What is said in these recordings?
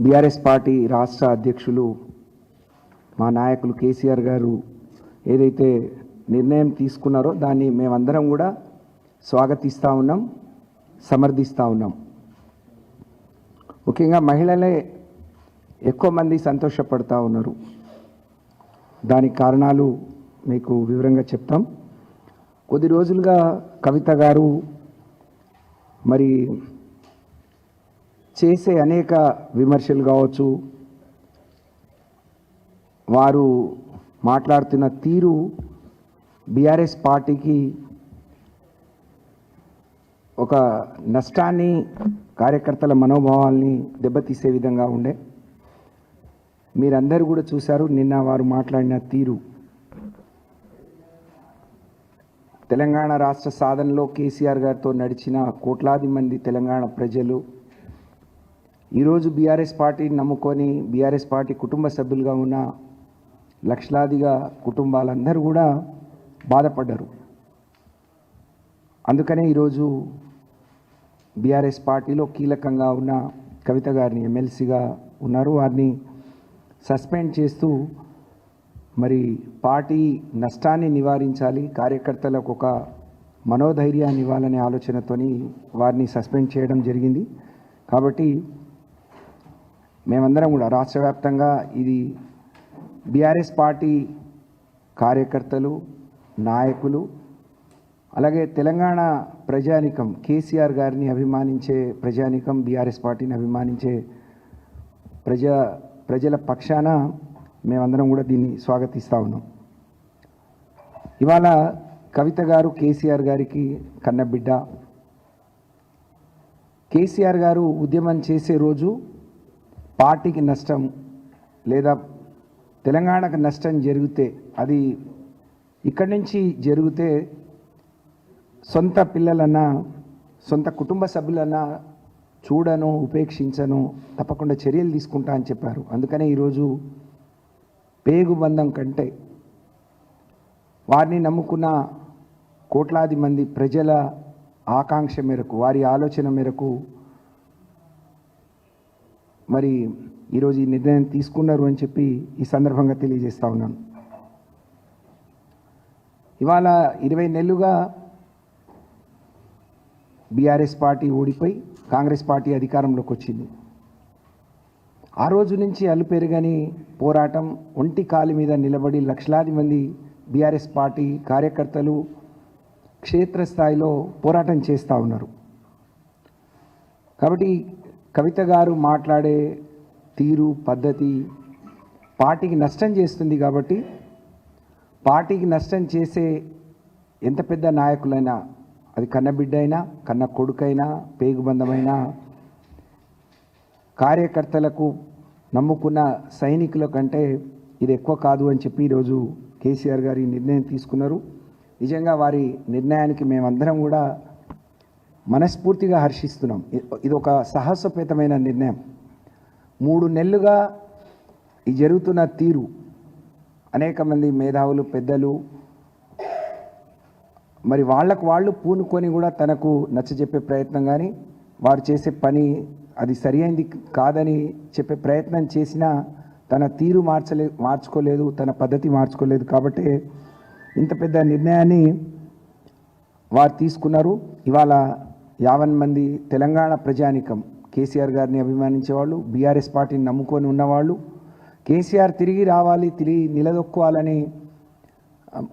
BRS party రాష్ట్ర అధ్యక్షులు మా నాయకులు కేసీఆర్ గారు ఏదైతే నిర్ణయం తీసుకున్నారో దాన్ని మేమందరం కూడా స్వాగతిస్తూ ఉన్నాం సమర్థిస్తూ ఉన్నాం. ముఖ్యంగా మహిళలే ఎక్కువ మంది సంతోషపడతా ఉన్నారు. దానికి కారణాలు మీకు వివరంగా చెప్తాం. కొద్ది రోజులుగా కవిత గారు మరి చేసే అనేక విమర్శలు కావచ్చు వారు మాట్లాడుతున్న తీరు బీఆర్ఎస్ పార్టీకి ఒక నష్టాన్ని కార్యకర్తల మనోభావాల్ని దెబ్బతీసే విధంగా ఉండే. మీరందరూ కూడా చూశారు నిన్న వారు మాట్లాడిన తీరు. తెలంగాణ రాష్ట్ర సాధనలో కేసీఆర్ గారితో నడిచిన కోట్లాది మంది తెలంగాణ ప్రజలు ఈరోజు బీఆర్ఎస్ పార్టీని నమ్ముకొని బీఆర్ఎస్ పార్టీ కుటుంబ సభ్యులుగా ఉన్న లక్షలాదిగా కుటుంబాలందరూ కూడా బాధపడ్డారు. అందుకనే ఈరోజు బీఆర్ఎస్ పార్టీలో కీలకంగా ఉన్న కవిత గారిని ఎమ్మెల్సీగా ఉన్నారు. వారిని సస్పెండ్ చేస్తూ మరి పార్టీ నష్టాన్ని నివారించాలి కార్యకర్తలకు ఒక మనోధైర్యాన్ని ఇవ్వాలనే ఆలోచనతోని వారిని సస్పెండ్ చేయడం జరిగింది. కాబట్టి మేమందరం కూడా రాష్ట్ర వ్యాప్తంగా ఇది బీఆర్ఎస్ పార్టీ కార్యకర్తలు నాయకులు అలాగే తెలంగాణ ప్రజానికం కేసీఆర్ గారిని అభిమానించే ప్రజానికం బీఆర్ఎస్ పార్టీని అభిమానించే ప్రజా ప్రజల పక్షాన మేమందరం కూడా దీన్ని స్వాగతిస్తూ ఉన్నాం. ఇవాళ కవిత గారు కేసీఆర్ గారికి కన్నబిడ్డ. కేసీఆర్ గారు ఉద్యమం చేసే రోజు పార్టీకి నష్టం లేదా తెలంగాణకు నష్టం జరిగితే అది ఇక్కడి నుంచి జరిగితే సొంత పిల్లలన్నా సొంత కుటుంబ సభ్యులన్నా చూడను ఉపేక్షించను తప్పకుండా చర్యలు తీసుకుంటా అని చెప్పారు. అందుకనే ఈరోజు పేగుబంధం కంటే వారిని నమ్ముకున్న కోట్లాది మంది ప్రజల ఆకాంక్ష మేరకు వారి ఆలోచన మేరకు మరి ఈరోజు ఈ నిర్ణయం తీసుకున్నారు అని చెప్పి ఈ సందర్భంగా తెలియజేస్తా ఉన్నాను. ఇవాళ ఇరవై నెలలుగా బీఆర్ఎస్ పార్టీ ఓడిపోయి కాంగ్రెస్ పార్టీ అధికారంలోకి వచ్చింది. ఆ రోజు నుంచి అలుపెరుగని పోరాటం ఒంటి కాలి మీద నిలబడి లక్షలాది మంది బీఆర్ఎస్ పార్టీ కార్యకర్తలు క్షేత్రస్థాయిలో పోరాటం చేస్తూ ఉన్నారు. కాబట్టి కవిత గారు మాట్లాడే తీరు పద్ధతి పార్టీకి నష్టం చేస్తుంది కాబట్టి పార్టీకి నష్టం చేసే ఎంత పెద్ద నాయకులైనా అది కన్నబిడ్డ అయినా కన్న కొడుకైనా పేగుబంధమైన కార్యకర్తలకు నమ్ముకున్న సైనికుల కంటే ఇది ఎక్కువ కాదు అని చెప్పి ఈరోజు కేసీఆర్ గారి నిర్ణయం తీసుకున్నారు. నిజంగా వారి నిర్ణయానికి మేమందరం కూడా మనస్ఫూర్తిగా హర్షిస్తున్నాం. ఇది ఒక సాహసోపేతమైన నిర్ణయం. మూడు నెలలుగా ఈ జరుగుతున్న తీరు అనేక మంది మేధావులు పెద్దలు మరి వాళ్ళకు వాళ్ళు పూనుకొని కూడా తనకు నచ్చజెప్పే ప్రయత్నం కానీ వారు చేసే పని అది సరి అయింది కాదని చెప్పే ప్రయత్నం చేసినా తన తీరు మార్చలే మార్చుకోలేదు తన పద్ధతి మార్చుకోలేదు కాబట్టి ఇంత పెద్ద నిర్ణయాన్ని వారు తీసుకున్నారు. ఇవాళ యావన్ మంది తెలంగాణ ప్రజానికం. కేసీఆర్ గారిని అభిమానించేవాళ్ళు బీఆర్ఎస్ పార్టీని నమ్ముకొని ఉన్నవాళ్ళు కేసీఆర్ తిరిగి రావాలి తిరిగి నిలదొక్కోవాలని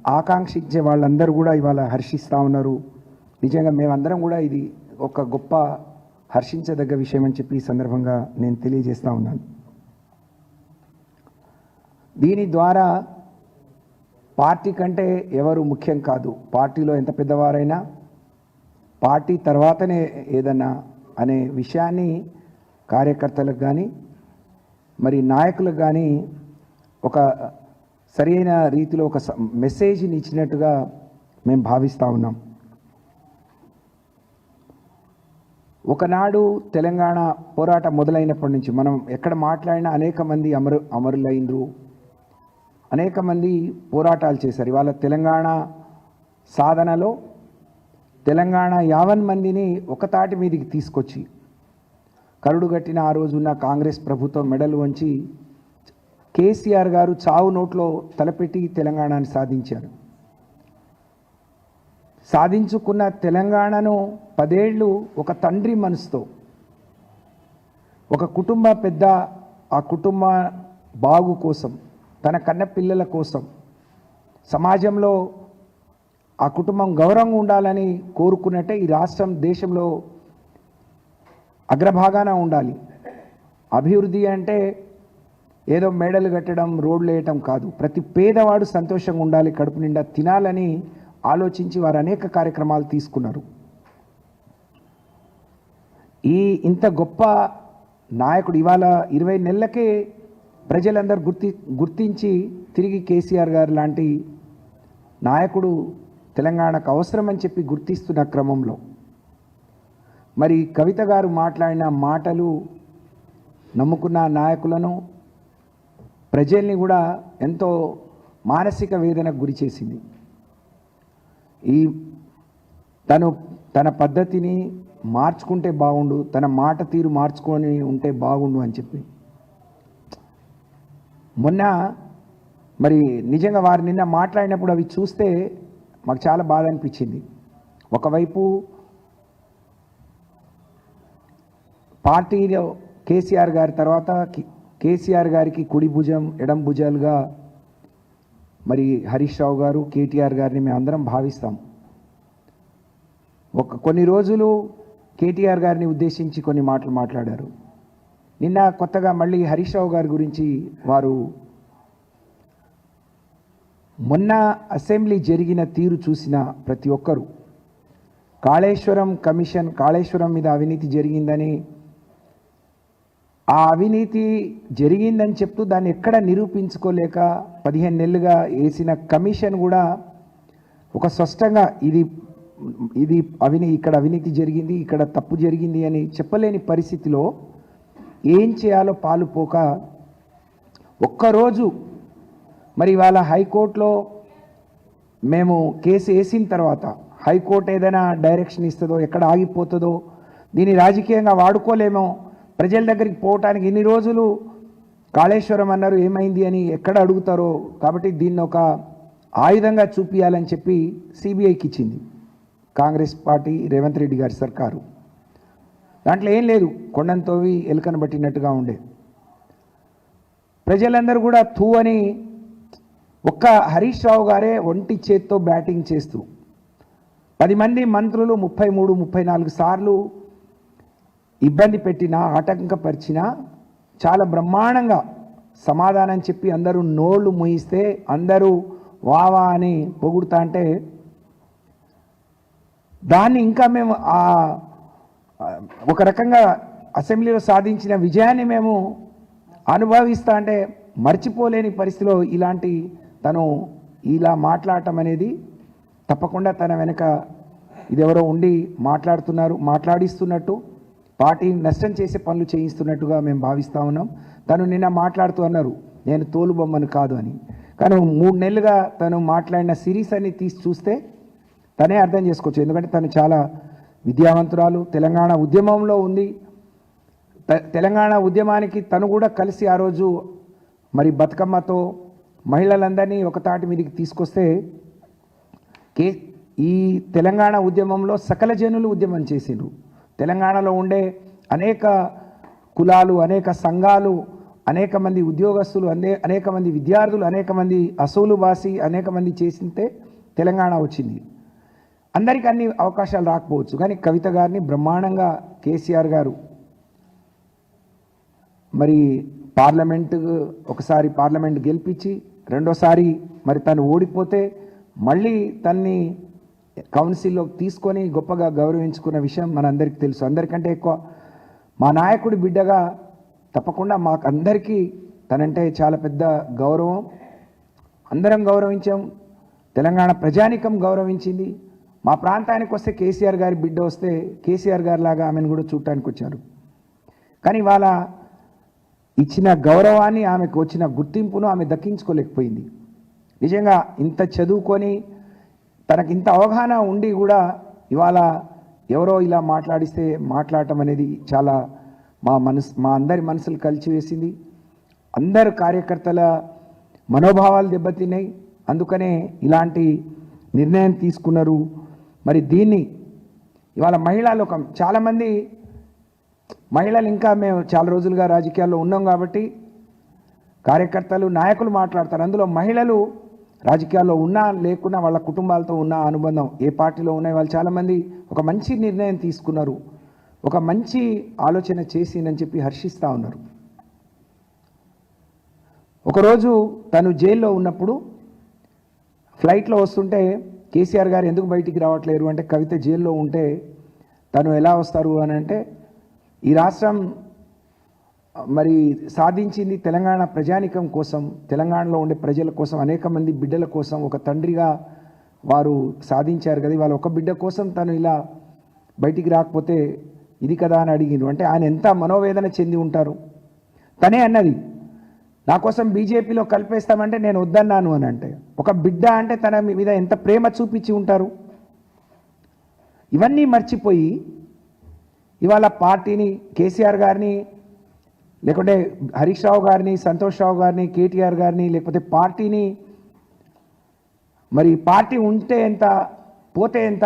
ఆకాంక్షించే వాళ్ళందరూ కూడా ఇవాళ హర్షిస్తూ ఉన్నారు. నిజంగా మేమందరం కూడా ఇది ఒక గొప్ప హర్షించదగ్గ విషయం అని చెప్పి ఈ సందర్భంగా నేను తెలియజేస్తూ ఉన్నాను. దీని ద్వారా పార్టీ కంటే ఎవరు ముఖ్యం కాదు. పార్టీలో ఎంత పెద్దవారైనా పార్టీ తర్వాతనే ఏదన్నా అనే విషయాన్ని కార్యకర్తలకు కానీ మరి నాయకులకు కానీ ఒక సరైన రీతిలో ఒక స- మెసేజ్ని ఇచ్చినట్టుగా మేము భావిస్తూ ఉన్నాం. ఒకనాడు తెలంగాణ పోరాటం మొదలైనప్పటి నుంచి మనం ఎక్కడ మాట్లాడినా అనేక మంది అమరు అమరులైనరు అనేక మంది పోరాటాలు చేశారు. ఇవాళ తెలంగాణ సాధనలో తెలంగాణ యావన్ మందిని ఒక తాటి మీదికి తీసుకొచ్చి కరుడుగట్టిన ఆ రోజున్న కాంగ్రెస్ ప్రభుత్వం మెడలు వంచి కేసీఆర్ గారు చావు నోట్లో తలపెట్టి తెలంగాణని సాధించారు. సాధించుకున్న తెలంగాణను పదేళ్ళు ఒక తండ్రి మనసుతో ఒక కుటుంబ పెద్ద ఆ కుటుంబ బాగు కోసం తన కన్న పిల్లల కోసం సమాజంలో ఆ కుటుంబం గౌరవంగా ఉండాలని కోరుకున్నట్టే ఈ రాష్ట్రం దేశంలో అగ్రభాగాన ఉండాలి. అభివృద్ధి అంటే ఏదో మేడలు కట్టడం రోడ్లు వేయటం కాదు. ప్రతి పేదవాడు సంతోషంగా ఉండాలి కడుపు నిండా తినాలని ఆలోచించి వారు అనేక కార్యక్రమాలు తీసుకున్నారు. ఈ ఇంత గొప్ప నాయకుడు ఇవాళ ఇరవై నెలలకే ప్రజలందరూ గుర్తి గుర్తించి తిరిగి కేసీఆర్ గారు లాంటి నాయకుడు తెలంగాణకు అవసరమని చెప్పి గుర్తిస్తున్న క్రమంలో. మరి కవిత గారు మాట్లాడిన మాటలు నమ్ముకున్న నాయకులను ప్రజల్ని కూడా ఎంతో మానసిక వేదనకు గురి చేసింది. ఈ తను తన పద్ధతిని మార్చుకుంటే బాగుండు తన మాట తీరు మార్చుకొని ఉంటే బాగుండు అని చెప్పి. మొన్న మరి నిజంగా వారు నిన్న మాట్లాడినప్పుడు అవి చూస్తే మాకు చాలా బాధ అనిపించింది. ఒకవైపు పార్టీలో కేసీఆర్ గారి తర్వాత కేసీఆర్ గారికి కుడి భుజం ఎడం భుజాలుగా మరి హరీష్ రావు గారు కేటీఆర్ గారిని మేము అందరం భావిస్తాం. ఒక కొన్ని రోజులు కేటీఆర్ గారిని ఉద్దేశించి కొన్ని మాటలు మాట్లాడారు. నిన్న కొత్తగా మళ్ళీ హరీష్ రావు గారి గురించి వారు మొన్న అసెంబ్లీ జరిగిన తీరు చూసిన ప్రతి ఒక్కరూ కాళేశ్వరం కమిషన్ కాళేశ్వరం మీద అవినీతి జరిగిందని ఆ అవినీతి జరిగిందని చెప్తూ దాన్ని ఎక్కడ నిరూపించుకోలేక పదిహేను నెలలుగా వేసిన కమిషన్ కూడా ఒక స్పష్టంగా ఇది ఇది అవినీ ఇక్కడ అవినీతి జరిగింది ఇక్కడ తప్పు జరిగింది అని చెప్పలేని పరిస్థితిలో ఏం చేయాలో పాలుపోక ఒక్కరోజు మరి ఇవాళ హైకోర్టులో మేము కేసు వేసిన తర్వాత హైకోర్టు ఏదైనా డైరెక్షన్ ఇస్తుందో ఎక్కడ ఆగిపోతుందో దీన్ని రాజకీయంగా వాడుకోలేమో ప్రజల దగ్గరికి పోవటానికి ఇన్ని రోజులు కాళేశ్వరం అన్నారు ఏమైంది అని ఎక్కడ అడుగుతారో కాబట్టి దీన్ని ఒక ఆయుధంగా చూపించాలని చెప్పి సిబిఐకి ఇచ్చింది కాంగ్రెస్ పార్టీ రేవంత్ రెడ్డి గారి సర్కారు. దాంట్లో ఏం లేదు కొండంతోవి ఎలుకను పట్టినట్టుగా ఉండే. ప్రజలందరూ కూడా తూ అని ఒక్క హరీష్ రావు గారే ఒంటి చేత్తో బ్యాటింగ్ చేస్తూ పది మంది మంత్రులు ముప్పై మూడు ముప్పై నాలుగు సార్లు ఇబ్బంది పెట్టినా ఆటంకపరిచినా చాలా బ్రహ్మాండంగా సమాధానం చెప్పి అందరూ నోళ్ళు మూయిస్తే అందరూ వావా అని పొగుడుతా అంటే దాన్ని ఇంకా మేము ఆ, ఒక రకంగా అసెంబ్లీలో సాధించిన విజయాన్ని మేము అనుభవిస్తా అంటే మర్చిపోలేని పరిస్థితిలో ఇలాంటి తను ఇలా మాట్లాడటం అనేది తప్పకుండా తన వెనుక ఇదెవరో ఉండి మాట్లాడుతున్నారు మాట్లాడిస్తున్నట్టు పార్టీని నష్టం చేసే పనులు చేయిస్తున్నట్టుగా మేము భావిస్తూ ఉన్నాం. తను నిన్న మాట్లాడుతూ అన్నారు నేను తోలుబొమ్మను కాదు అని. కానీ మూడు నెలలుగా తను మాట్లాడిన సిరీస్ అన్ని తీసి చూస్తే తనే అర్థం చేసుకోవచ్చు. ఎందుకంటే తను చాలా విద్యావంతురాలు తెలంగాణ ఉద్యమంలో ఉంది. త- తెలంగాణ ఉద్యమానికి తను కూడా కలిసి ఆ రోజు మరి బతుకమ్మతో మహిళలందరినీ ఒక తాటి మీదకి తీసుకొస్తే కే ఈ తెలంగాణ ఉద్యమంలో సకల జనులు ఉద్యమం చేసిండ్రు. తెలంగాణలో ఉండే అనేక కులాలు అనేక సంఘాలు అనేక మంది ఉద్యోగస్తులు అనే అనేక మంది విద్యార్థులు అనేక మంది అసూలు బాసి అనేక మంది చేసింటే తెలంగాణ వచ్చింది. అందరికీ అన్ని అవకాశాలు రాకపోవచ్చు. కానీ కవిత గారిని బ్రహ్మాండంగా కేసీఆర్ గారు మరి పార్లమెంటు ఒకసారి పార్లమెంట్ గెలిపించి రెండోసారి మరి తను ఓడిపోతే మళ్ళీ తన్ని కౌన్సిల్లోకి తీసుకొని గొప్పగా గౌరవించుకున్న విషయం మనందరికీ తెలుసు. అందరికంటే ఎక్కువ మా నాయకుడి బిడ్డగా తప్పకుండా మాకు అందరికీ తనంటే చాలా పెద్ద గౌరవం. అందరం గౌరవించాం. తెలంగాణ ప్రజానికం గౌరవించింది. మా ప్రాంతానికి వస్తే కేసీఆర్ గారి బిడ్డ వస్తే కేసీఆర్ గారి లాగా ఆమెను కూడా చూడటానికి వచ్చారు. కానీ వాళ్ళ ఇచ్చిన గౌరవాన్ని ఆమెకు వచ్చిన గుర్తింపును ఆమె దక్కించుకోలేకపోయింది. నిజంగా ఇంత చదువుకొని తనకి ఇంత అవగాహన ఉండి కూడా ఇవాళ ఎవరో ఇలా మాట్లాడిస్తే మాట్లాడటం అనేది చాలా మా మనసు మా అందరి మనసులు కలిచివేసింది. అందరు కార్యకర్తల మనోభావాలు దెబ్బతిన్నాయి. అందుకనే ఇలాంటి నిర్ణయం తీసుకున్నారు. మరి దీన్ని ఇవాళ మహిళా లోకం చాలామంది మహిళలు ఇంకా మేము చాలా రోజులుగా రాజకీయాల్లో ఉన్నాం కాబట్టి కార్యకర్తలు నాయకులు మాట్లాడతారు. అందులో మహిళలు రాజకీయాల్లో ఉన్నా లేకున్నా వాళ్ళ కుటుంబాలతో ఉన్న అనుబంధం ఏ పార్టీలో ఉన్నాయి వాళ్ళు చాలామంది ఒక మంచి నిర్ణయం తీసుకున్నారు. ఒక మంచి ఆలోచన చేసిందని చెప్పి హర్షిస్తూ ఉన్నారు. ఒకరోజు తను జైల్లో ఉన్నప్పుడు ఫ్లైట్లో వస్తుంటే కేసీఆర్ గారు ఎందుకు బయటికి రావట్లేరు అంటే కవిత జైల్లో ఉంటే తను ఎలా వస్తారు అని అంటే ఈ రాష్ట్రం మరి సాధించింది తెలంగాణ ప్రజానికం కోసం తెలంగాణలో ఉండే ప్రజల కోసం అనేక మంది బిడ్డల కోసం ఒక తండ్రిగా వారు సాధించారు కదా. వాళ్ళ ఒక బిడ్డ కోసం తను ఇలా బయటికి రాకపోతే ఇది కదా అని అడిగిండు అంటే ఆయన ఎంత మనోవేదన చెంది ఉంటారు? తనే అన్నది నా కోసం బీజేపీలో కలిపేస్తామంటే నేను వద్దన్నాను అని అంటే ఒక బిడ్డ అంటే తన మీద ఎంత ప్రేమ చూపించి ఉంటారు? ఇవన్నీ మర్చిపోయి ఇవాళ పార్టీని కేసీఆర్ గారిని లేకుంటే హరీష్ రావు గారిని సంతోష్ రావు గారిని కేటీఆర్ గారిని లేకపోతే పార్టీని మరి పార్టీ ఉంటే ఎంత పోతే ఎంత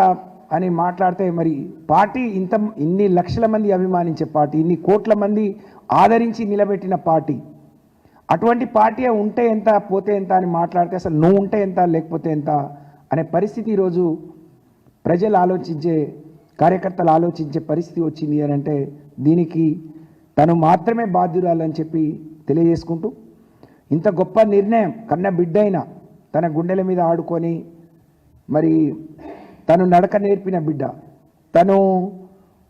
అని మాట్లాడితే మరి పార్టీ ఇంత ఇన్ని లక్షల మంది అభిమానించే పార్టీ ఇన్ని కోట్ల మంది ఆదరించి నిలబెట్టిన పార్టీ అటువంటి పార్టీ ఉంటే ఎంత పోతే ఎంత అని మాట్లాడితే అసలు నువ్వు ఉంటే ఎంత లేకపోతే ఎంత అనే పరిస్థితి ఈరోజు ప్రజలు ఆలోచించే కార్యకర్తలు ఆలోచించే పరిస్థితి వచ్చింది అని అంటే దీనికి తను మాత్రమే బాధ్యురాలని చెప్పి తెలియజేసుకుంటూ ఇంత గొప్ప నిర్ణయం కన్న బిడ్డైన తన గుండెల మీద ఆడుకొని మరి తను నడక నేర్పిన బిడ్డ. తను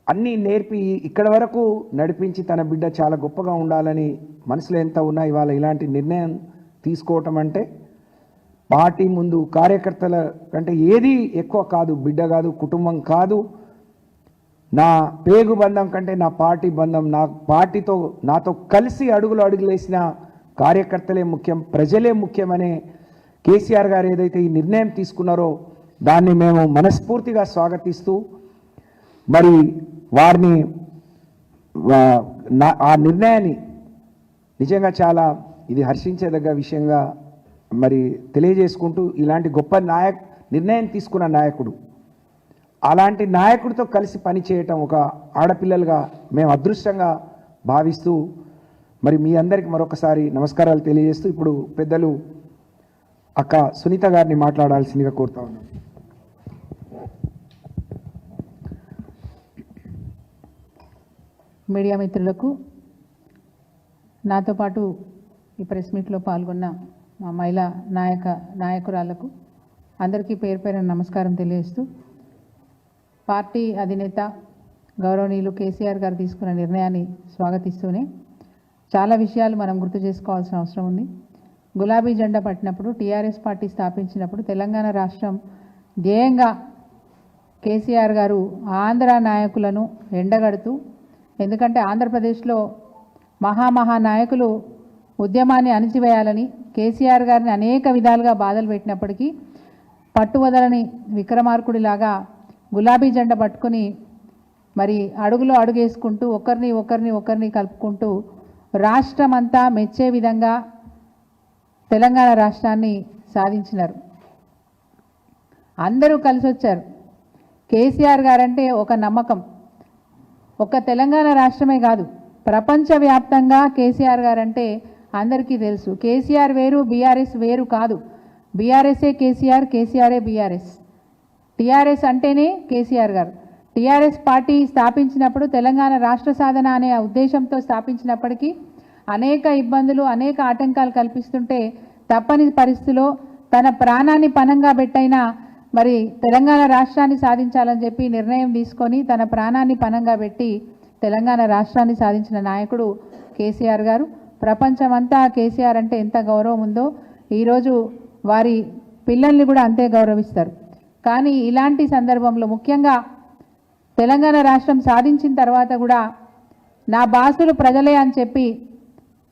అన్నీ నేర్పి ఇక్కడ వరకు నడిపించి తన బిడ్డ చాలా గొప్పగా ఉండాలని మనసులో ఎంత ఉన్నా ఇవాళ ఇలాంటి నిర్ణయం తీసుకోవటం అంటే పార్టీ ముందు కార్యకర్తల కంటే ఏది ఎక్కువ కాదు బిడ్డ కాదు కుటుంబం కాదు నా పేగు బంధం కంటే నా పార్టీ బంధం నా పార్టీతో నాతో కలిసి అడుగులు అడుగులేసిన కార్యకర్తలే ముఖ్యం ప్రజలే ముఖ్యమనే కేసీఆర్ గారు ఏదైతే ఈ నిర్ణయం తీసుకున్నారో దాన్ని మేము మనస్ఫూర్తిగా స్వాగతిస్తూ మరి వారిని నా- ఆ నిర్ణయాన్ని నిజంగా చాలా ఇది హర్షించేదగ్గ విషయంగా మరి తెలియజేసుకుంటూ ఇలాంటి గొప్ప నాయక్ నిర్ణయం తీసుకున్న నాయకుడు అలాంటి నాయకుడితో కలిసి పనిచేయటం ఒక ఆడపిల్లలుగా మేము అదృష్టంగా భావిస్తూ మరి మీ అందరికి మరొకసారి నమస్కారాలు తెలియజేస్తూ ఇప్పుడు పెద్దలు అక్క సునీత గారిని మాట్లాడాల్సిందిగా కోరుతా ఉన్నాం. మీడియా మిత్రులకు నాతో పాటు ఈ ప్రెస్ మీట్లో పాల్గొన్న మా మహిళా నాయక నాయకురాళ్ళకు అందరికీ పేరు పేరు నమస్కారం తెలియజేస్తూ పార్టీ అధినేత గౌరవనీయులు కేసీఆర్ గారు తీసుకున్న నిర్ణయాన్ని స్వాగతిస్తూనే చాలా విషయాలు మనం గుర్తు చేసుకోవాల్సిన అవసరం ఉంది. గులాబీ జెండా పట్టినప్పుడు టీఆర్ఎస్ పార్టీ స్థాపించినప్పుడు తెలంగాణ రాష్ట్రం ధ్యేయంగా కేసీఆర్ గారు ఆంధ్ర నాయకులను ఎండగడుతూ ఎందుకంటే ఆంధ్రప్రదేశ్లో మహామహా నాయకులు ఉద్యమాన్ని అణిచివేయాలని కేసీఆర్ గారిని అనేక విధాలుగా బాధలు పెట్టినప్పటికీ పట్టువదలని విక్రమార్కుడిలాగా గులాబీ జెండా పట్టుకొని మరి అడుగులో అడుగేసుకుంటూ ఒకరిని ఒకరిని ఒకరిని కలుపుకుంటూ రాష్ట్రం అంతా మెచ్చే విధంగా తెలంగాణ రాష్ట్రాన్ని సాధించినారు. అందరూ కలిసి వచ్చారు కేసీఆర్ గారంటే ఒక నమ్మకం. ఒక తెలంగాణ రాష్ట్రమే కాదు ప్రపంచవ్యాప్తంగా కేసీఆర్ గారంటే అందరికీ తెలుసు. కేసీఆర్ వేరు బీఆర్ఎస్ వేరు కాదు. బీఆర్ఎస్ఏ కేసీఆర్ కేసీఆర్ఏ బీఆర్ఎస్. టీఆర్ఎస్ అంటేనే కేసీఆర్ గారు. టీఆర్ఎస్ పార్టీ స్థాపించినప్పుడు తెలంగాణ రాష్ట్ర సాధన అనే ఉద్దేశంతో స్థాపించినప్పటికీ అనేక ఇబ్బందులు అనేక ఆటంకాలు కల్పిస్తుంటే తప్పని పరిస్థితిలో తన ప్రాణాన్ని పణంగా పెట్టైనా మరి తెలంగాణ రాష్ట్రాన్ని సాధించాలని చెప్పి నిర్ణయం తీసుకొని తన ప్రాణాన్ని పణంగా పెట్టి తెలంగాణ రాష్ట్రాన్ని సాధించిన నాయకుడు కేసీఆర్ గారు. ప్రపంచమంతా కేసీఆర్ అంటే ఎంత గౌరవం ఉందో ఈరోజు వారి పిల్లల్ని కూడా అంతే గౌరవిస్తారు. కానీ ఇలాంటి సందర్భంలో ముఖ్యంగా తెలంగాణ రాష్ట్రం సాధించిన తర్వాత కూడా నా బాసులు ప్రజలే అని చెప్పి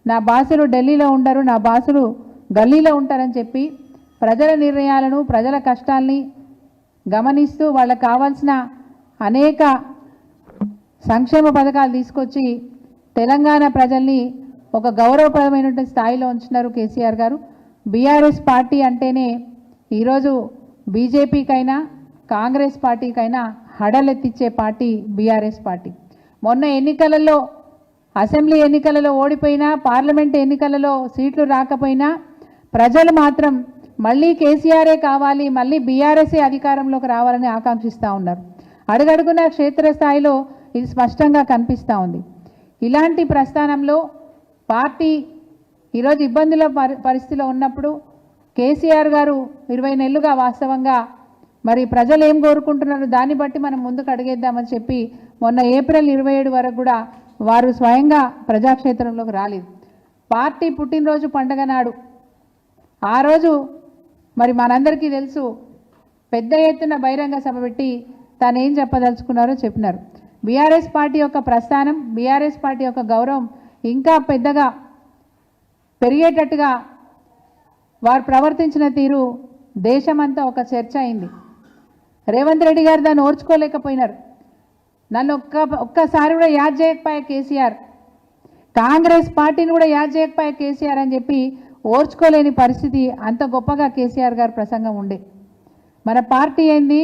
నా బాసులు ఢిల్లీలో ఉండరు నా బాసులు గల్లీలో ఉంటారని చెప్పి ప్రజల నిర్ణయాలను ప్రజల కష్టాల్ని గమనిస్తూ వాళ్ళకు కావాల్సిన అనేక సంక్షేమ పథకాలు తీసుకొచ్చి తెలంగాణ ప్రజల్ని ఒక గౌరవప్రదమైనటువంటి స్థాయిలో ఉంచున్నారు కేసీఆర్ గారు. బీఆర్ఎస్ పార్టీ అంటేనే ఈరోజు బీజేపీకైనా కాంగ్రెస్ పార్టీకైనా హడలెత్తిచ్చే పార్టీ బీఆర్ఎస్ పార్టీ. మొన్న ఎన్నికలలో అసెంబ్లీ ఎన్నికలలో ఓడిపోయినా పార్లమెంట్ ఎన్నికలలో సీట్లు రాకపోయినా ప్రజలు మాత్రం మళ్ళీ కేసీఆరే కావాలి మళ్ళీ బీఆర్ఎస్ఏ అధికారంలోకి రావాలని ఆకాంక్షిస్తూ ఉన్నారు. అడుగడుగున క్షేత్రస్థాయిలో ఇది స్పష్టంగా కనిపిస్తూ ఉంది. ఇలాంటి ప్రస్థానంలో పార్టీ ఈరోజు ఇబ్బందుల పరి పరిస్థితిలో ఉన్నప్పుడు కేసీఆర్ గారు ఇరవై నెలలుగా వాస్తవంగా మరి ప్రజలు ఏం కోరుకుంటున్నారు? దాన్ని బట్టి మనం ముందుకు అడిగేద్దామని చెప్పి మొన్న ఏప్రిల్ ఇరవై ఏడు వరకు కూడా వారు స్వయంగా ప్రజాక్షేత్రంలోకి రాలేదు. పార్టీ పుట్టినరోజు పండగ నాడు. ఆ రోజు మరి మనందరికీ తెలుసు పెద్ద ఎత్తున బహిరంగ సభ పెట్టి తాను ఏం చెప్పదలుచుకున్నారో చెప్పినారు. బీఆర్ఎస్ పార్టీ యొక్క ప్రస్థానం బీఆర్ఎస్ పార్టీ యొక్క గౌరవం ఇంకా పెద్దగా పెరిగేటట్టుగా వారు ప్రవర్తించిన తీరు దేశమంతా ఒక చర్చ అయింది. రేవంత్ రెడ్డి గారు దాన్ని ఓర్చుకోలేకపోయినారు. నన్ను ఒక్క ఒక్కసారి కూడా యాద్ చేయకపోయా కేసీఆర్ కాంగ్రెస్ పార్టీని కూడా యాద్ చేయకపోయా కేసీఆర్ అని చెప్పి ఓర్చుకోలేని పరిస్థితి అంత గొప్పగా కేసీఆర్ గారి ప్రసంగం ఉండే. మన పార్టీ ఏంది?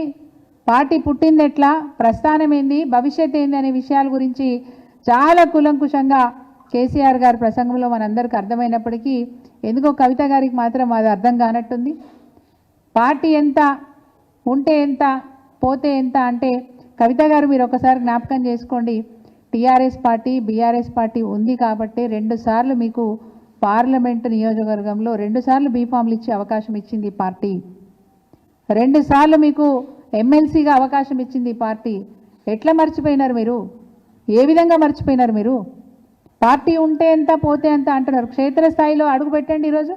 పార్టీ పుట్టింది ఎట్లా? ప్రస్థానం ఏంది? భవిష్యత్ ఏంది అనే విషయాల గురించి చాలా కులంకుశంగా కేసీఆర్ గారి ప్రసంగంలో మనందరికీ అర్థమైనప్పటికీ ఎందుకో కవిత గారికి మాత్రం అది అర్థం కానట్టుంది. పార్టీ ఎంత ఉంటే ఎంత పోతే ఎంత అంటే కవిత గారు మీరు ఒకసారి జ్ఞాపకం చేసుకోండి. టీఆర్ఎస్ పార్టీ బీఆర్ఎస్ పార్టీ ఉంది కాబట్టి రెండు సార్లు మీకు పార్లమెంటు నియోజకవర్గంలో రెండుసార్లు బీఫామ్లు ఇచ్చే అవకాశం ఇచ్చింది పార్టీ. రెండుసార్లు మీకు ఎమ్మెల్సీగా అవకాశం ఇచ్చింది పార్టీ. ఎట్లా మర్చిపోయినారు మీరు? ఏ విధంగా మర్చిపోయినారు మీరు? పార్టీ ఉంటే ఎంత పోతే ఎంత అంటున్నారు. క్షేత్రస్థాయిలో అడుగు పెట్టండి ఈరోజు.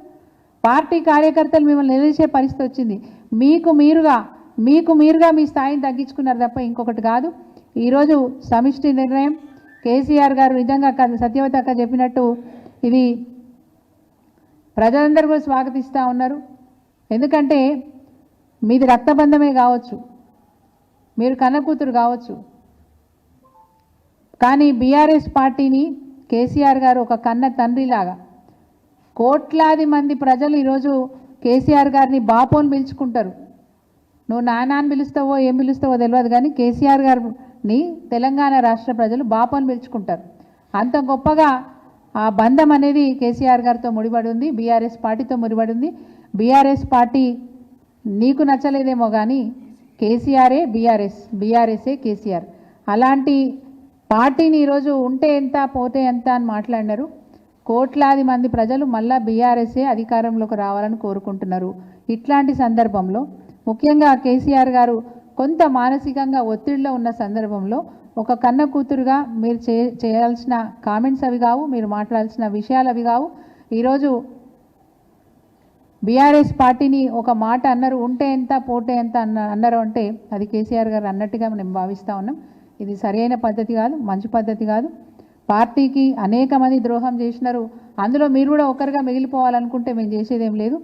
పార్టీ కార్యకర్తలు మిమ్మల్ని నిలదీసే పరిస్థితి వచ్చింది. మీకు మీరుగా మీకు మీరుగా మీ స్థాయిని తగ్గించుకున్నారు తప్ప ఇంకొకటి కాదు. ఈరోజు సమిష్టి నిర్ణయం. కేసీఆర్ గారు నిజంగా క- సత్యవతి అక్క చెప్పినట్టు ఇది ప్రజలందరూ కూడా స్వాగతిస్తూ ఉన్నారు. ఎందుకంటే మీది రక్తబంధమే కావచ్చు. మీరు కన్న కూతురు కావచ్చు. కానీ బీఆర్ఎస్ పార్టీని కేసీఆర్ గారు ఒక కన్న తండ్రిలాగా. కోట్లాది మంది ప్రజలు ఈరోజు కేసీఆర్ గారిని బాపోని పిలుచుకుంటారు. నువ్వు నానాన్ని అని పిలుస్తావో ఏం పిలుస్తావో తెలియదు కానీ కేసీఆర్ గారిని తెలంగాణ రాష్ట్ర ప్రజలు బాపోని పిలుచుకుంటారు. అంత గొప్పగా ఆ బంధం అనేది కేసీఆర్ గారితో ముడిపడి ఉంది బీఆర్ఎస్ పార్టీతో ముడిపడి ఉంది బీఆర్ఎస్ పార్టీ నీకు నచ్చలేదేమో కానీ కేసీఆరే బీఆర్ఎస్ బీఆర్ఎస్ఏ కేసీఆర్. అలాంటి పార్టీని ఈరోజు ఉంటే ఎంత పోతే ఎంత అని మాట్లాడినారు. కోట్లాది మంది ప్రజలు మళ్ళా బీఆర్ఎస్ఏ అధికారంలోకి రావాలని కోరుకుంటున్నారు. ఇట్లాంటి సందర్భంలో ముఖ్యంగా కేసీఆర్ గారు కొంత మానసికంగా ఒత్తిడిలో ఉన్న సందర్భంలో ఒక కన్న కూతురుగా మీరు చే చేయాల్సిన కామెంట్స్ అవి కావు మీరు మాట్లాడాల్సిన విషయాలు అవి కావు. ఈరోజు బీఆర్ఎస్ పార్టీని ఒక మాట అన్నారు ఉంటే ఎంత పోటే ఎంత అన్న అన్నారు అంటే అది కేసీఆర్ గారు అన్నట్టుగా మేము భావిస్తూ ఉన్నాం. ఇది సరైన పద్ధతి కాదు మంచి పద్ధతి కాదు. పార్టీకి అనేక మంది ద్రోహం చేసినారు. అందులో మీరు కూడా ఒకరిగా మిగిలిపోవాలనుకుంటే మేము చేసేదేం లేదు.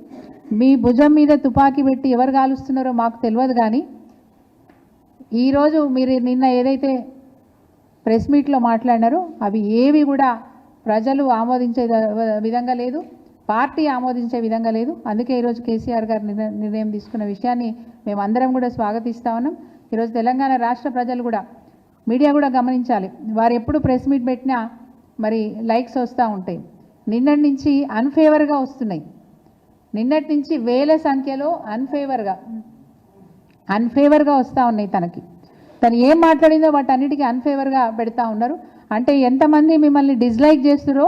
మీ భుజం మీద తుపాకీ పెట్టి ఎవరు కాలుస్తున్నారో మాకు తెలియదు కానీ ఈరోజు మీరు నిన్న ఏదైతే ప్రెస్ మీట్లో మాట్లాడినారో అవి ఏవి కూడా ప్రజలు ఆమోదించే విధంగా లేదు. పార్టీ ఆమోదించే విధంగా లేదు. అందుకే ఈరోజు కేసీఆర్ గారు నిర్ణయం తీసుకున్న విషయాన్ని మేమందరం కూడా స్వాగతిస్తా ఉన్నాం. ఈరోజు తెలంగాణ రాష్ట్ర ప్రజలు కూడా మీడియా కూడా గమనించాలి. వారు ఎప్పుడు ప్రెస్ మీట్ పెట్టినా మరి లైక్స్ వస్తూ ఉంటాయి. నిన్నటి నుంచి అన్ఫేవర్గా వస్తున్నాయి. నిన్నటి నుంచి వేల సంఖ్యలో అన్ఫేవర్గా అన్ఫేవర్గా వస్తూ ఉన్నాయి తనకి. తను ఏం మాట్లాడిందో వాటన్నిటికీ అన్ఫేవర్గా పెడతా ఉన్నారు. అంటే ఎంతమంది మిమ్మల్ని డిస్లైక్ చేస్తారో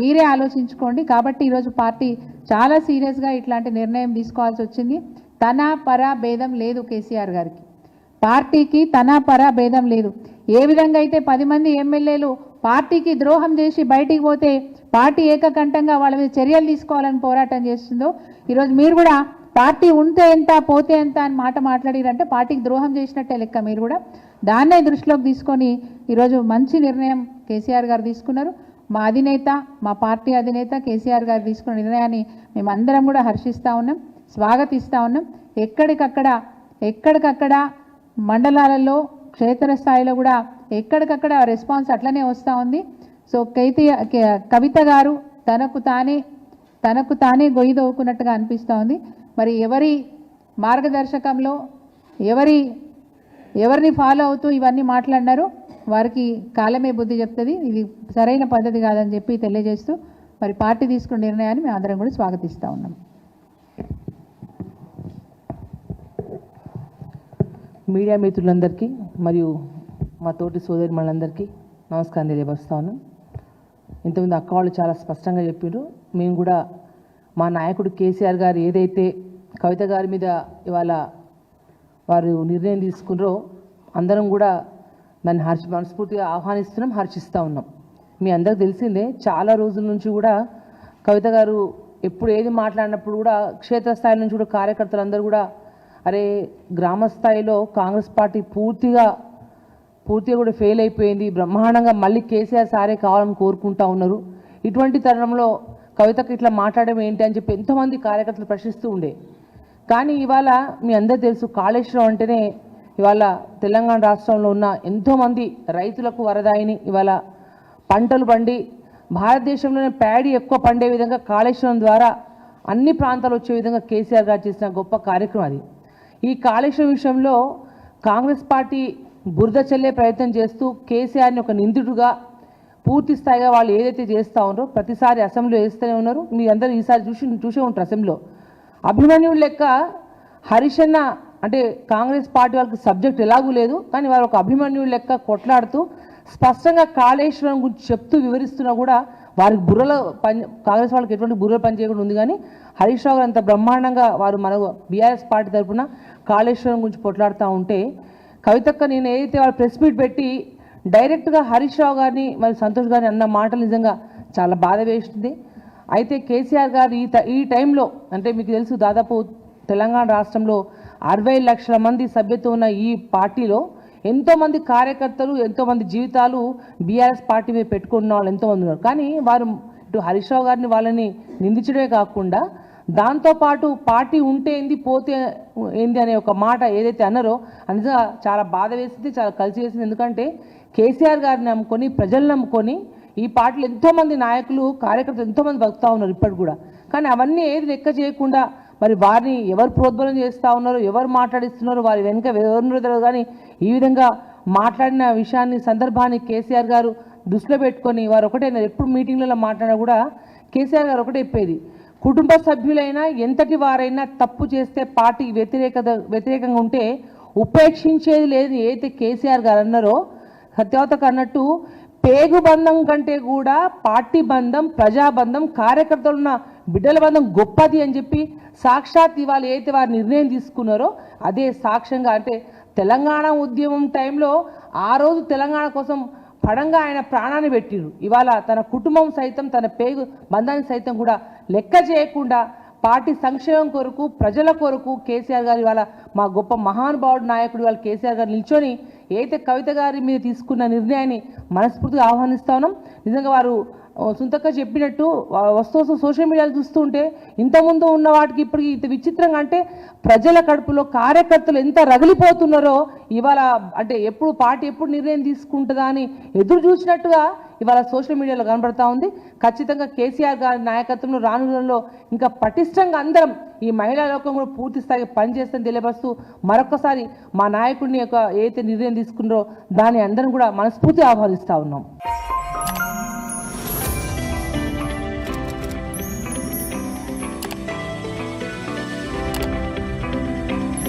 మీరే ఆలోచించుకోండి. కాబట్టి ఈరోజు పార్టీ చాలా సీరియస్గా ఇట్లాంటి నిర్ణయం తీసుకోవాల్సి వచ్చింది. తన పర భేదం లేదు కేసీఆర్ గారికి. పార్టీకి తన పర భేదం లేదు. ఏ విధంగా అయితే పది మంది ఎమ్మెల్యేలు పార్టీకి ద్రోహం చేసి బయటికి పోతే పార్టీ ఏకకంఠంగా వాళ్ళ మీద చర్యలు తీసుకోవాలని పోరాటం చేస్తుందో ఈరోజు మీరు కూడా పార్టీ ఉంటే ఎంత పోతే ఎంత అని మాట మాట్లాడిరంటే పార్టీకి ద్రోహం చేసినట్టే లెక్క మీరు కూడా. దాన్నే దృష్టిలోకి తీసుకొని ఈరోజు మంచి నిర్ణయం కేసీఆర్ గారు తీసుకున్నారు. మా అధినేత మా పార్టీ అధినేత కేసీఆర్ గారు తీసుకున్న నిర్ణయాన్ని మేమందరం కూడా హర్షిస్తూ ఉన్నాం స్వాగతిస్తూ ఉన్నాం. ఎక్కడికక్కడ ఎక్కడికక్కడ మండలాలలో క్షేత్రస్థాయిలో కూడా ఎక్కడికక్కడ రెస్పాన్స్ అట్లనే వస్తూ ఉంది. సో కైతే కవిత గారు తనకు తానే తనకు తానే గొయ్యి దవ్వుకున్నట్టుగా అనిపిస్తూ ఉంది. మరి ఎవరి మార్గదర్శకంలో ఎవరి ఎవరిని ఫాలో అవుతూ ఇవన్నీ మాట్లాడినారో వారికి కాలమే బుద్ధి చెప్తుంది. ఇది సరైన పద్ధతి కాదని చెప్పి తెలియజేస్తూ మరి పార్టీ తీసుకున్న నిర్ణయాన్ని మేము అందరం కూడా స్వాగతిస్తూ ఉన్నాం. మీడియా మిత్రులందరికీ మరియు మా తోటి సోదరి మనందరికీ నమస్కారం తెలియపరుస్తాను. ఉన్నాం ఇంతకుముందు అక్క వాళ్ళు చాలా స్పష్టంగా చెప్పారు మేము కూడా మా నాయకుడు కేసీఆర్ గారు ఏదైతే కవిత గారి మీద ఇవాళ వారు నిర్ణయం తీసుకున్నారో అందరం కూడా దాన్ని హర్ష మనస్ఫూర్తిగా ఆహ్వానిస్తున్నాం హర్షిస్తూ ఉన్నాం. మీ అందరికి తెలిసిందే చాలా రోజుల నుంచి కూడా కవిత గారు ఎప్పుడు ఏది మాట్లాడినప్పుడు కూడా క్షేత్రస్థాయి నుంచి కూడా కార్యకర్తలందరూ కూడా అరే గ్రామ స్థాయిలో కాంగ్రెస్ పార్టీ పూర్తిగా పూర్తిగా కూడా ఫెయిల్ అయిపోయింది. బ్రహ్మాండంగా మళ్ళీ కేసీఆర్ సారే కావాలని కోరుకుంటా ఉన్నారు. ఇటువంటి తరుణంలో కవితకు ఇట్లా మాట్లాడడం ఏంటి అని చెప్పి ఎంతోమంది కార్యకర్తలు ప్రశ్నిస్తూ ఉండే. కానీ ఇవాళ మీ అందరూ తెలుసు కాళేశ్వరం అంటేనే ఇవాళ తెలంగాణ రాష్ట్రంలో ఉన్న ఎంతోమంది రైతులకు వరదాయిని. ఇవాళ పంటలు పండి భారతదేశంలోనే ప్యాడీ ఎక్కువ పండే విధంగా కాళేశ్వరం ద్వారా అన్ని ప్రాంతాలు వచ్చే విధంగా కేసీఆర్ గారు చేసిన గొప్ప కార్యక్రమం అది. ఈ కాళేశ్వరం విషయంలో కాంగ్రెస్ పార్టీ బురద చల్లే ప్రయత్నం చేస్తూ కేసీఆర్ని ఒక నిందితుడుగా పూర్తి స్థాయిగా వాళ్ళు ఏదైతే చేస్తూ ఉన్నారో ప్రతిసారి అసెంబ్లీలో వేస్తూనే ఉన్నారు. మీ అందరూ ఈసారి చూసి చూసే ఉంటారు అసెంబ్లీలో. అభిమన్యుడు లెక్క హరిషన్న అంటే కాంగ్రెస్ పార్టీ వాళ్ళకి సబ్జెక్ట్ ఎలాగూ లేదు కానీ వారు ఒక అభిమన్యుడు లెక్క కొట్లాడుతూ స్పష్టంగా కాళేశ్వరం గురించి చెప్తూ వివరిస్తున్నా కూడా వారికి బుర్రలో పని కాంగ్రెస్ వాళ్ళకి ఎటువంటి బుర్రలో పని చేయకుండా ఉంది కానీ హరీష్ రావు గారు అంత బ్రహ్మాండంగా వారు మన బీఆర్ఎస్ పార్టీ తరఫున కాళేశ్వరం గురించి పొట్లాడుతూ ఉంటే కవితక్క నేను ఏదైతే వాళ్ళు ప్రెస్ మీట్ పెట్టి డైరెక్ట్గా హరీష్ రావు గారిని మరి సంతోష్ గారిని అన్న మాటలు నిజంగా చాలా బాధ వేస్తుంది అయితే కేసీఆర్ గారు ఈ ఈ టైంలో అంటే మీకు తెలుసు దాదాపు తెలంగాణ రాష్ట్రంలో అరవై లక్షల మంది సభ్యత్వం ఉన్న ఈ పార్టీలో ఎంతోమంది కార్యకర్తలు ఎంతోమంది జీవితాలు బీఆర్ఎస్ పార్టీ మీద పెట్టుకున్న వాళ్ళు ఎంతోమంది ఉన్నారు. కానీ వారు ఇటు హరీష్ రావు గారిని వాళ్ళని నిందించడమే కాకుండా దాంతోపాటు పార్టీ ఉంటే ఏంది పోతే ఏంది అనే ఒక మాట ఏదైతే అన్నారో అది నిజంగా చాలా బాధ వేసింది చాలా కలిసి వేసింది. ఎందుకంటే కేసీఆర్ గారిని నమ్ముకొని ప్రజలు నమ్ముకొని ఈ పార్టీలో ఎంతోమంది నాయకులు కార్యకర్తలు ఎంతోమంది బతుకుతూ ఉన్నారు ఇప్పటికి కూడా. కానీ అవన్నీ ఏది లెక్క చేయకుండా మరి వారిని ఎవరు ప్రోద్బలం చేస్తూ ఉన్నారు ఎవరు మాట్లాడిస్తున్నారు వారి వెనుక ఎవరు తెలియదు. కానీ ఈ విధంగా మాట్లాడిన విషయాన్ని సందర్భాన్ని కేసీఆర్ గారు దృష్టిలో పెట్టుకొని వారు ఒకటే ఎప్పుడు మీటింగ్లలో మాట్లాడినా కూడా కేసీఆర్ గారు ఒకటే చెప్పేది. కుటుంబ సభ్యులైనా ఎంతటి వారైనా తప్పు చేస్తే పార్టీ వ్యతిరేకత వ్యతిరేకంగా ఉంటే ఉపేక్షించేది లేదు. ఏదైతే కేసీఆర్ గారు అన్నారో సత్యవతకు అన్నట్టు పేగు బంధం కంటే కూడా పార్టీ బంధం ప్రజాబంధం కార్యకర్తలున్న బిడ్డల బంధం గొప్పది అని చెప్పి సాక్షాత్ ఇవాళ ఏదైతే వారు నిర్ణయం తీసుకున్నారో అదే సాక్ష్యంగా అంటే తెలంగాణ ఉద్యమం టైంలో ఆ రోజు తెలంగాణ కోసం పడంగా ఆయన ప్రాణాన్ని పెట్టిరు. ఇవాళ తన కుటుంబం సైతం తన పేగు బంధాన్ని సైతం కూడా లెక్క చేయకుండా పార్టీ సంక్షేమం కొరకు ప్రజల కొరకు కేసీఆర్ గారు ఇవాళ మా గొప్ప మహానుభావుడు నాయకుడు ఇవాళ కేసీఆర్ గారు నిల్చొని ఏదైతే కవిత గారి మీద తీసుకున్న నిర్ణయాన్ని మనస్ఫూర్తిగా ఆహ్వానిస్తా ఉన్నాం. నిజంగా వారు సుంతక్క చెప్పినట్టు వస్తూ వస్తూ సోషల్ మీడియాలో చూస్తుంటే ఇంతకుముందు ఉన్న వాటికి ఇప్పటికి ఇంత విచిత్రంగా అంటే ప్రజల కడుపులో కార్యకర్తలు ఎంత రగిలిపోతున్నారో ఇవాళ అంటే ఎప్పుడు పార్టీ ఎప్పుడు నిర్ణయం తీసుకుంటుందా అని ఎదురు చూసినట్టుగా ఇవాళ సోషల్ మీడియాలో కనబడతా ఉంది. ఖచ్చితంగా కేసీఆర్ గారి నాయకత్వంలో రానులలో ఇంకా పటిష్టంగా అందరం ఈ మహిళా లోకం కూడా పూర్తి స్థాయి పనిచేస్తుందని తెలియపరుస్తూ మరొకసారి మా నాయకుడిని యొక్క ఏదైతే నిర్ణయం తీసుకున్నారో దాన్ని అందరం కూడా మనస్ఫూర్తి ఆహ్వానిస్తూ ఉన్నాం.